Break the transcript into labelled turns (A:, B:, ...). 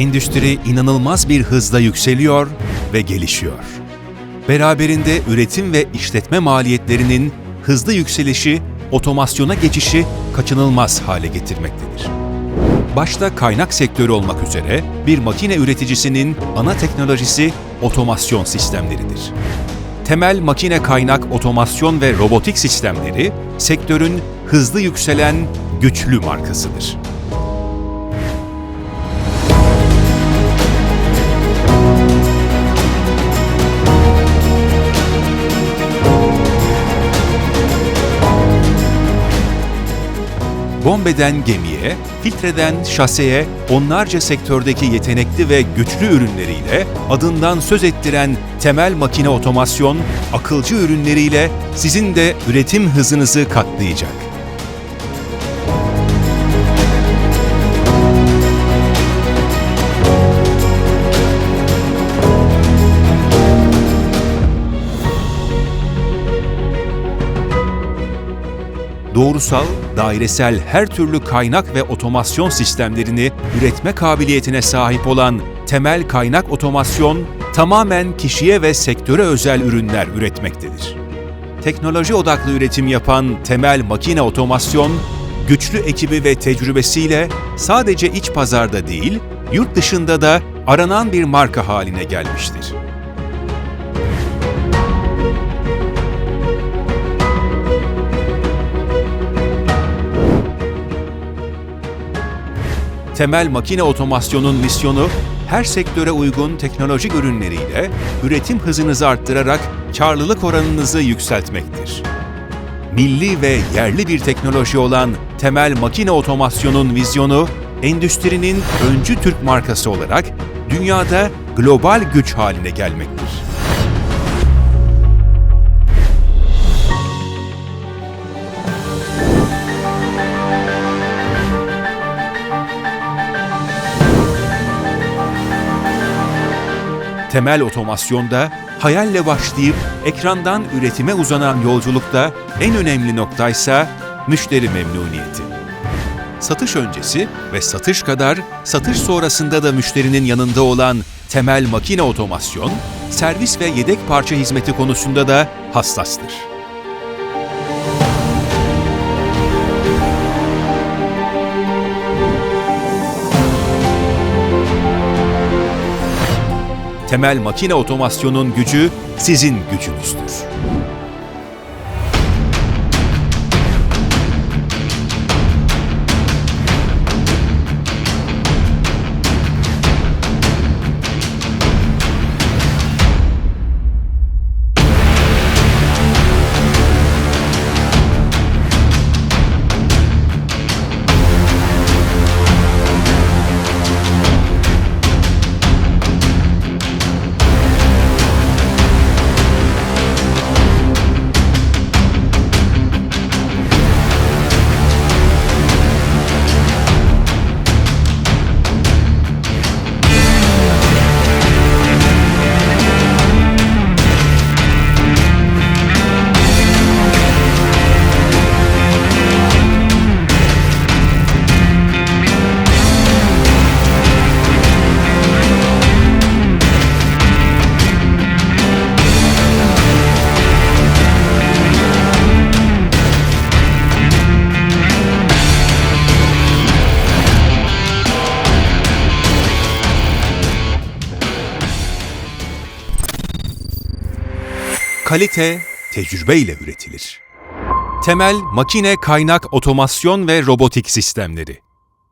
A: endüstri inanılmaz bir hızla yükseliyor ve gelişiyor. Beraberinde üretim ve işletme maliyetlerinin hızlı yükselişi, otomasyona geçişi kaçınılmaz hale getirmektedir. Başta kaynak sektörü olmak üzere bir makine üreticisinin ana teknolojisi otomasyon sistemleridir. Temel makine kaynak otomasyon ve robotik sistemleri sektörün hızlı yükselen güçlü markasıdır. Bombeden gemiye, filtreden şaseye onlarca sektördeki yetenekli ve güçlü ürünleriyle adından söz ettiren temel makine otomasyon, akılcı ürünleriyle sizin de üretim hızınızı katlayacak. Doğrusal, dairesel her türlü kaynak ve otomasyon sistemlerini üretme kabiliyetine sahip olan temel kaynak otomasyon, tamamen kişiye ve sektöre özel ürünler üretmektedir. Teknoloji odaklı üretim yapan temel makine otomasyon, güçlü ekibi ve tecrübesiyle sadece iç pazarda değil, yurt dışında da aranan bir marka haline gelmiştir. Temel makine otomasyonun misyonu, her sektöre uygun teknolojik ürünleriyle üretim hızınızı arttırarak karlılık oranınızı yükseltmektir. Milli ve yerli bir teknoloji olan temel makine otomasyonun vizyonu, endüstrinin öncü Türk markası olarak dünyada global güç haline gelmektir. Temel otomasyonda hayalle başlayıp ekrandan üretime uzanan yolculukta en önemli noktaysa müşteri memnuniyeti. Satış öncesi ve satış kadar satış sonrasında da müşterinin yanında olan temel makine otomasyon, servis ve yedek parça hizmeti konusunda da hassastır. Temel makine otomasyonun gücü sizin gücünüzdür. Kalite tecrübeyle üretilir. Temel makine kaynak otomasyon ve robotik sistemleri.